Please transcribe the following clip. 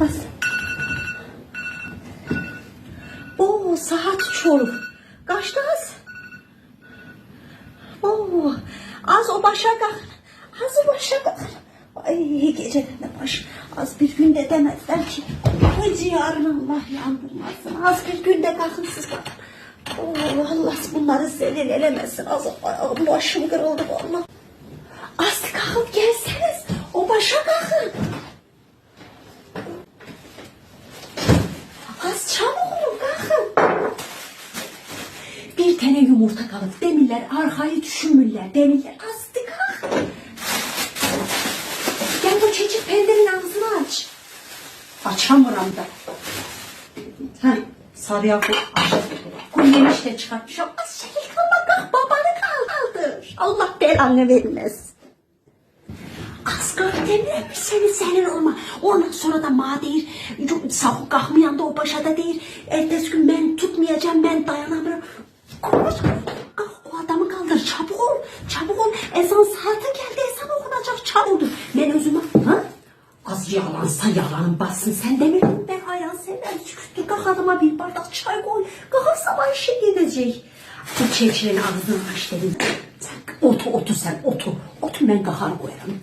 bas. Oo saat üç olur. Kaçta az? Oo az o başa kalk. Az o başa kalk. Ay geceden de baş. Az bir günde demezler ki. Hacı yarın Allah yandırmasın. Az bir günde kalkın siz kalkın. Oo Allah bunları zelil elemesin. Az başım kırıldı vallahi. Az kalkıp gelseniz. O başa kalkın. Az çabuk olun kalkın. Tane yumurta kalıp demirler arkayı düşünmürler demirler. Aslı kalk. Gel bu çocuk pencerenin ağzını aç. Açamıram da. Ha, sarıya koy. Aç. Koy yemiş de çıkartmış. Az çekil kalma kalk babanı kal kaldır. Allah belanı vermez. Asgari demirem seni senin olma. Ondan sonra da ma. Yok, Sahur kalkmayan da o başa da değil. Ertesi gün ben tutmayacağım ben dayanamıyorum. Koş kalk o adamı kaldır çabuk ol. Çabuk ol. Ezan saati geldi ezan okunacak çabuk ol. Ben özüme ha? Az yalansa yalanın bassın. Sen demiyor musun ben hayran sever. Kalk adama bir bardak çay koy. Kalk sabah işe gidecek. Bu çeçenin ağzını aç dedim. Sen otu otu sen otu. Otu ben kahanı koyarım.